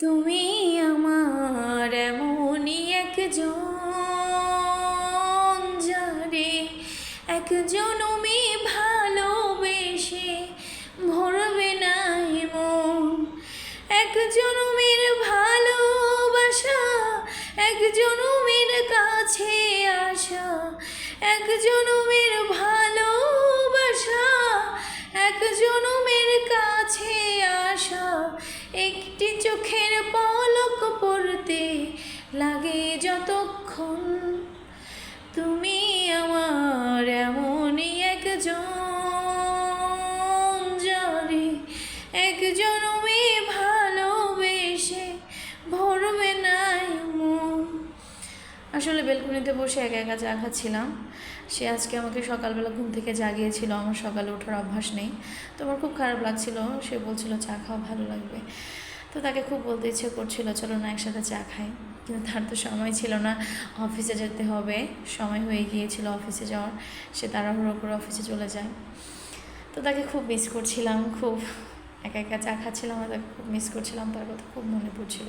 তুমি আমার এমনই একজন যারে এক জনমে ভালোবেসে ভরবে নাই মন। এক জনমের ভালোবাসা এক জনমের কাছে আসা এক জনমের ভালোবাসা এক জনমের কাছে আসা যতক্ষণ তুমি আমার এমনই একজন যারে এক জনমে ভালোবেসে ভরবে নাই আসলে বেলকুনিতে বসে একা একা চা খাচ্ছিলাম। সে আজকে আমাকে সকালবেলা ঘুম থেকে জাগিয়েছিল, আমার সকালে ওঠার অভ্যাস নেই। তো আমার খুব খারাপ লাগছিল, সে বলছিল চা খাওয়া ভালো লাগবে। তো তাকে খুব বলতে ইচ্ছে করছিল, চলো না, একসাথে চা খাই। কিন্তু তার তো সময় ছিল না। অফিসে যেতে হবে। সময় হয়ে গিয়েছিল অফিসে যাওয়ার। সে তাড়াহুড়ো করে অফিসে চলে যায়। তো তাকে খুব মিস করছিলাম, খুব একা একা চা খাচ্ছিলাম, তাকে খুব মিস করছিলাম, তার কথা খুব মনে পড়ছিল।